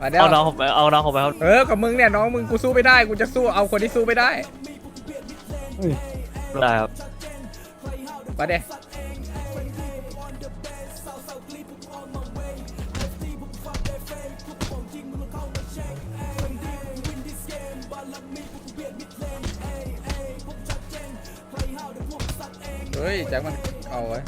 มาเดี๋ยวเอาน้องผมไปเอาน้องผมไปครับเออกับมึงเนี่ยน้องมึงกูสู้ไม่ได้กูจะสู้เอาคนที่สู้ไม่ได้ได้ครับมาเดี๋ยวเฮ้ยแจ็คมันเอาไว้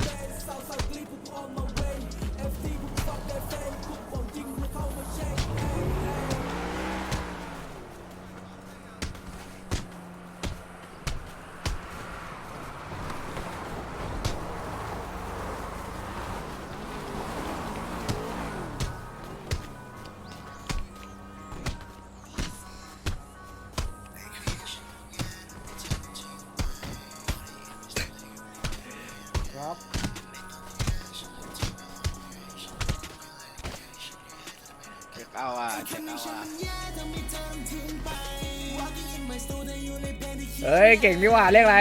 เช็คเอาอะเช็คเอาอะเฮ้ยเก่งดีว่าเรียกอะไร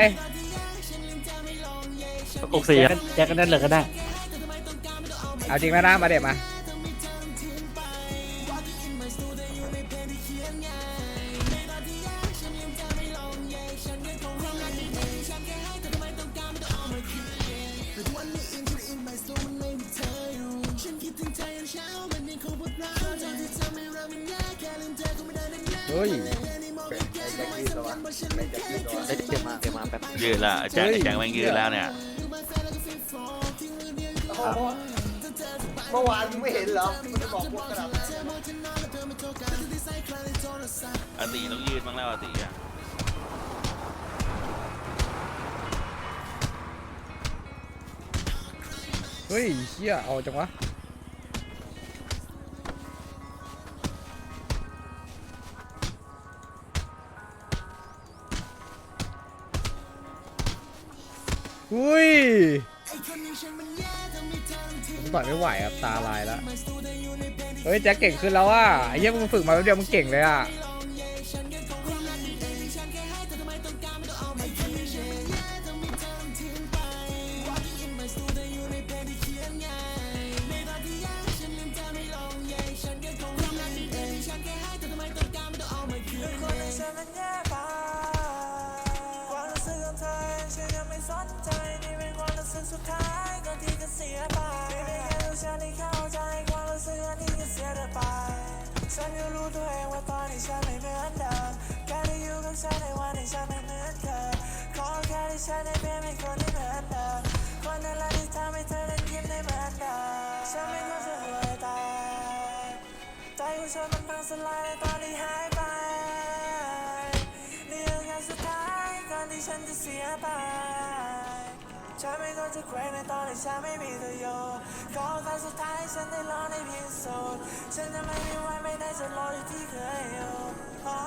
อกสี่ครับแจ็คก็นั่นเลยก็ได้ เอาจริงแล้วนะมาเดี๋ยวมา เฮ้ยเอ้ยเดี๋ยวมาเดี๋ยวมาแป๊บยืดละแจ็คแจ็คแม่งยืดแล้วเนี่ยเมื่อวานมึงไม่เห็นเหรอมึงจะบอกพวกกระดับอาติต้องยืดบ้างแล้วอาติอะเฮ้ยเชี่ยเอาจังวะ ต่อยไม่ไหวครับตาลายแล้ว เฮ้ยแจ็คเก่งขึ้นแล้วอะไอ้เหี้ยมึงฝึกมาแป๊บเดียวมึงเก่งเลยอะ ฉันก็รู้ตัวเองว่าตอนนี้ฉันไม่เหมือนเดิมการที่อยู่กับฉันในวันที่ฉันไม่เหมือนเคยขอแค่ที่ฉันได้เป็นคนที่เหมือนเดิมคนนั้นแหละที่ทำให้เธอนั้นยิ้มได้เหมือนเดิมฉันไม่ควรจะห่วยตายใจของฉันมันพังสลายในตอนที่หายไปนี่คืองานสุดท้ายก่อนที่ฉันจะเสียไปฉันไม่ควรจะเคว้งในตอนที่ฉันไม่มีเธออยู่ขอ ครั้งสุดท้ายฉันได้ลองได้พิสูจน์ฉันจะไม่มีวันไม่ได้จะรออยู่ที่เคยอยู่อ๋อ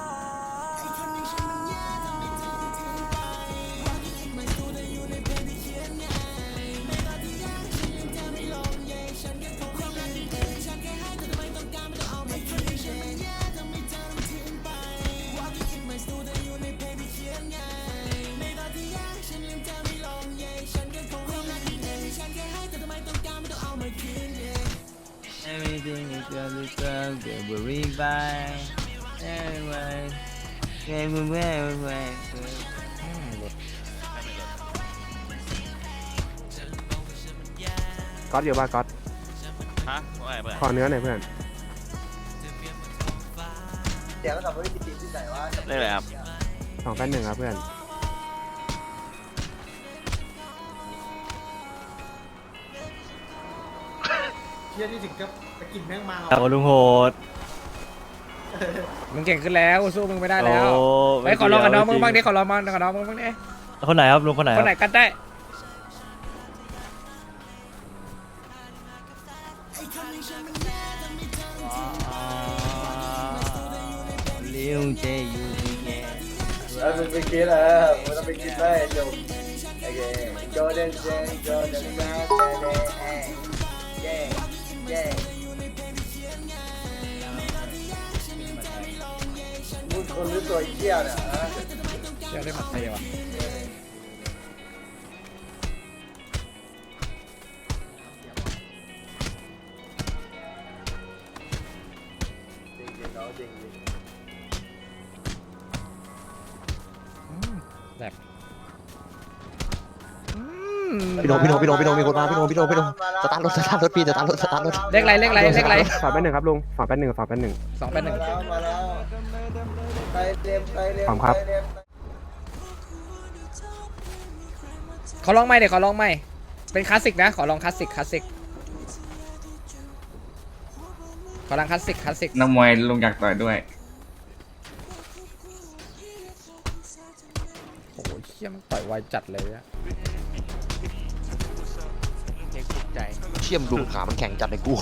ก๊อตอยู่ป่ะก๊อตฮะว่าไงเพื่อนขอเนื้อหน่อยเพื่อน เดี๋ยวก็ทำให้ดีที่ไหนวะเรื่องอะไรครับสองแปดหนึ่งครับเพื่อน เชี่ยนี่ถึงกับไปกินแมงมาเอาลุงโหดมึงเก่งขึ้นแล้วกูสู้มึงไม่ได้แล้วโอ้ไอ้ยขอลองกับน้องมึงจริบ้างดิขอลองบ้างกับน้องมึงบ้างดิคนไหนครับลุงคนไหนคครันบไหนกันได้เลี้ยวเจยูเย่แล้วมึงไปกินอะมึงต้องไปกินได้จบโอเคโจเดนเจนโจเดนมาเจเดเย่ เย่มึงคนรู้ตัวเชี่ยเนี่ยฮะเชี่ยได้หมัดเตะว่ะเอาจริงดิอืมแบบ พี่โดมพี่โดมพี่โดมพี่โดมมีคนมาพี่โดมพี่โดมพี่โดมสตาร์ทรถสตาร์ทรถพี่สตาร์ทรถสตาร์ทรถเลขอะไรเลขอะไรเลขอะไรสองแปดหนึ่งครับลุงสองแปดหนึ่งสองแปดหนึ่งสองแปดหนึ่งมาแล้วมาแล้วไปเร็วไปเร็วขอบคุณครับไปเร็วขอลองไม่เดี๋ยวขอลองไม่เป็นคลาสสิกนะขอลองคลาสสิกคลาสสิกขอลองคลาสสิกคลาสสิกนักมวยลงอยากต่อยด้วยโอ้โหเชี่ยมันต่อยไวจัดเลยอะ เชี่ยมดูขา มันแข็งจัดเลยกู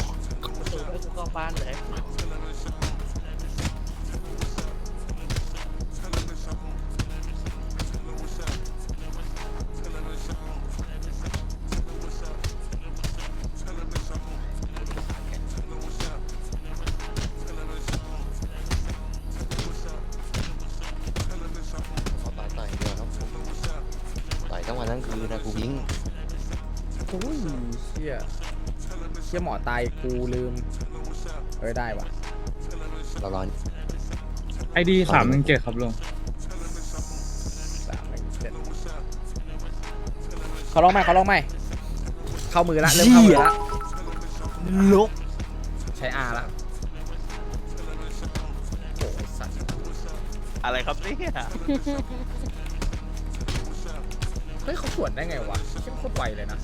ต่อยต่อยเดียวครับต่อยทั้งวันทั้งคืนนะกูยิง โอ้ยเชี่ยเชี่ยหมอตายกูลืม เอ้ยได้ว่ะเรารอไอดีสามหนึ่งเจ็ดครับลุงสามหนึ่งเจ็ดขอลองใหม่ขอลองใหม่เข้ามือละเริ่มเข้ามือละลุกใช้ R ละโอ้ยสัตว์อะไรครับเนี่ยเฮ้ยเขาสวนได้ไงวะเชี่ยโคตรไวเลยนะ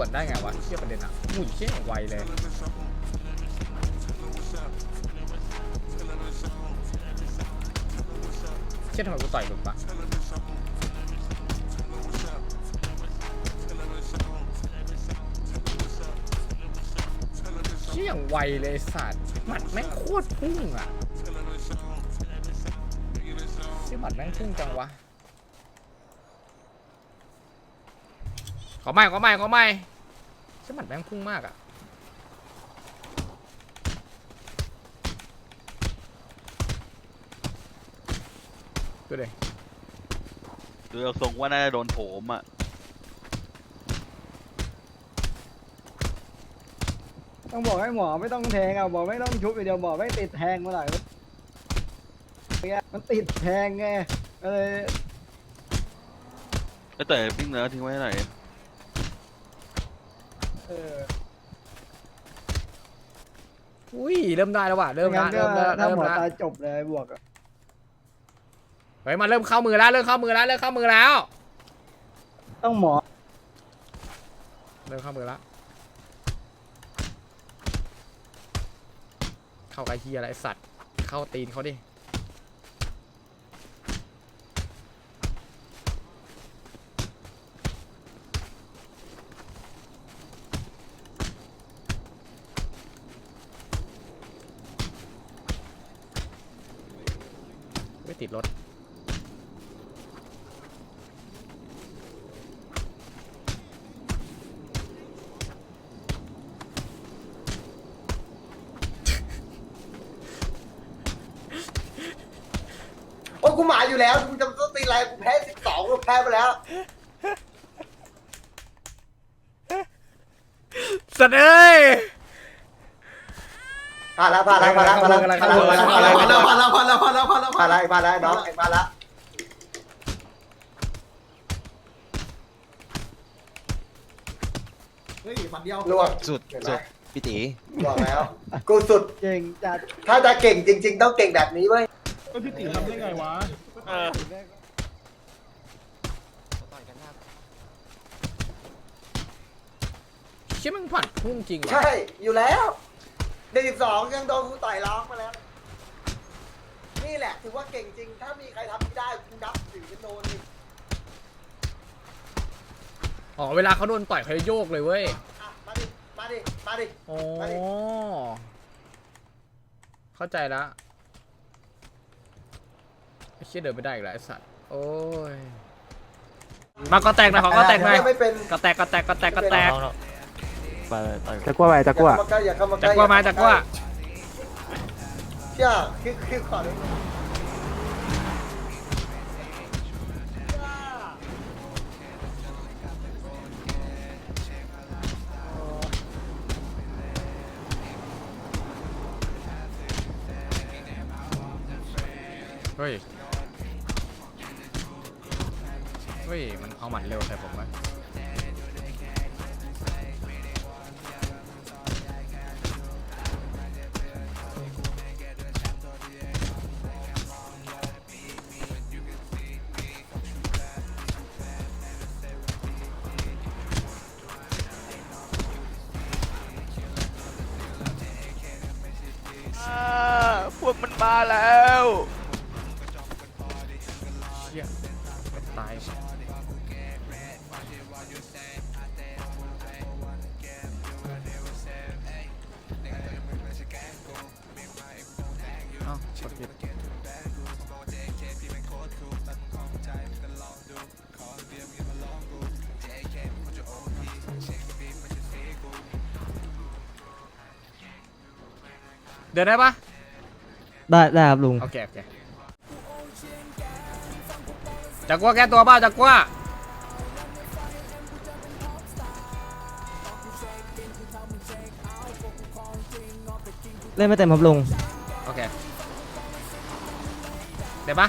วนได้ไงวะเชี่ยประเด็นอะหมุนเชี่ยอย่างไวเลยเชี่ยทำไมกูต่อยหลุดปะเชี่ยอย่างไวเลยสัตว์หมัดแม่งโคตรพุ่งอะเชี่ยหมัดแม่งพุ่งจังวะ ขอไม่ขอไม่ขอไม่เชี่ยหมัดแม่งพุ่งมากอะดูดิดูเอาทรงว่าน่าจะโดนโถมอะ ต้องบอกให้หมอไม่ต้องแทงอะบอกไม่ต้องชุบอย่างเดียวหมอไม่ติดแทงมาหน่อยเนี่ยมันติดแทงไงก็เลย แล้วแต่ปิ้งเนื้อทิ้งไว้ให้หน่อย เอออุ้ยเริ่มได้แล้วว่ะเริ่มไม่งั้ละนก็เริ่มละถ้าเริ่หมมอละตายจบเลยบวกอะเฮ้ยมาเริ่มเข้ามือแล้วเริ่มเข้ามือแล้วเริ่มเข้ามือแล้วต้องหมอเริ่มเข้ามือแล้วเข้าไกเฮียอะไรไอ้สัตว์เข้าตีนเขาดิ อ้กูหมาอยู่แล้วกูจะต้องตีอะไรกูแพ้สิบสองกูแพ้ไปแล้วสัตว์เอ้ย ผ่านแล้วผ่านแล้วผ่านแล้วผ่านแล้วอะไรผ่านแล้วอะไรผ่านแล้วอะไรผ่านแล้วผ่านแล้วผ่านแล้วผ่านแล้วผ่านแล้วผ่านแล้วน้องผ่านแล้วเฮ้ยฝันเดียวลวกสุดเห็นไหมสุดพี่ตีบอกแล้ว กูสุด เก่งจัด ถ้าจะเก่งจริง ๆ ต้องเก่งแบบนี้เว้ยพี่ติ๋ทำได้ไงวะ เออเชี่ยมึงผัดพุ่งจริงว่ะใช่ อยู่แล้วในสิบสองยังโดนกูต่อยร้องมาแล้ว นี่แหละถือว่าเก่งจริง ถ้ามีใครทำไม่ได้กูนับถือเป็นโนนอีกอ๋อเวลาเขาโดนต่อยเขาจะโยกเลยเว้ยอะมาดิ มาดิ มาดิ อ๋อไปดิเข้าใจละ ไม่เชี่ยเดินไม่ได้อีกแล้วไอ้สัตว์ โอ้ย มาก็แตกหนะขอก็แตกหน่อยม่เป็ก็แตกก็แตกก็แตกก็แตกไปต่อยตะกั่วไปตะกั่วอย่ามาใกล้อย่มากล้จากว่ามจากว่าเชี่ยคือคือขวาเลยเฮ้ย ฮ้ย มันเอาหมัดเร็วใส่ผมไหมพวกมันมาแล้ว เดินได้ปะได้ได้ครับลุง โอเคโอเคจักว่าแก้ตัวเปล่าจักว่าเล่นไม่เต็มครับลุง โอเคเดี๋ยวปะ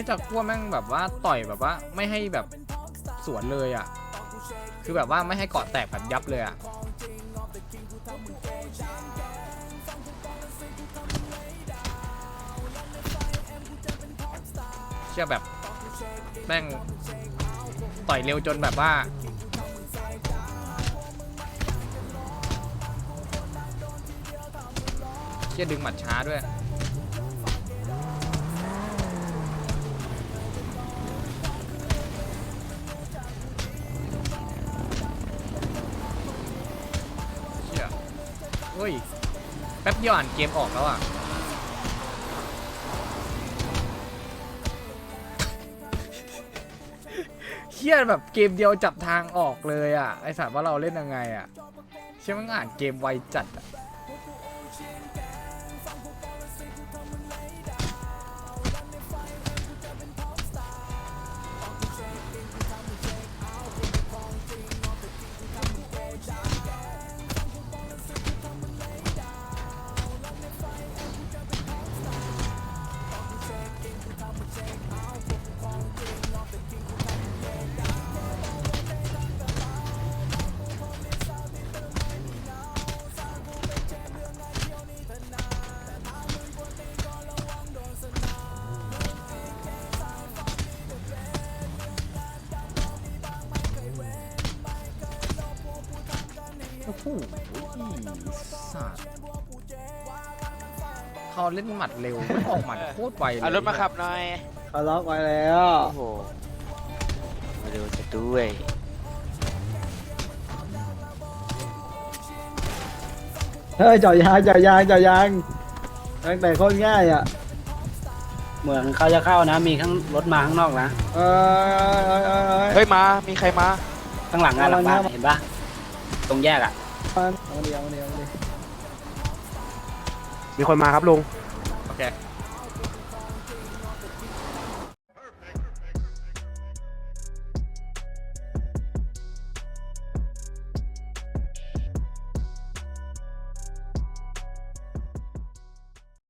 ฮ้ยเชี่ยจักว่าแม่งแบบว่าต่อยแบบว่าไม่ให้แบบสวนเลยอะ คือแบบว่าไม่ให้เกาะแตกแบบยับเลยอะเชื่อแบบแม่งต่อยเร็วจนแบบว่าเชี่ยดึงหมัดช้าด้วย เฮ้ย แป๊บเดียวอ่านเกมออกแล้วอะเชี่ยแบบเกมเดียวจับทางออกเลยอะ ไอสารว่าเราเล่นยังไงอะ เชื่อมันอ่านเกมไวจัดอะ อ้โหสัตว์เขาเล่นหมัดเร็วมันออกหมัดโคตรไวเลยเอารถมาขับหน่อย เขาล็อกไว้แล้วโอ้โห มาดูจะด้วย เฮ้ยเจาะยางเจาะยางเจาะยางตั้งแต่โคนง่ายอะเหมือนเขาจะเข้านะ มีข้างรถมาข้างนอกนะ เออเออเออเออเฮ้ยมา มีใครมา ข้างหลังอะหลังบ้านเห็นปะ ตรงแยกอะเอามาดีเอามาดีเอามาดีมีคนมาครับลุงโอเค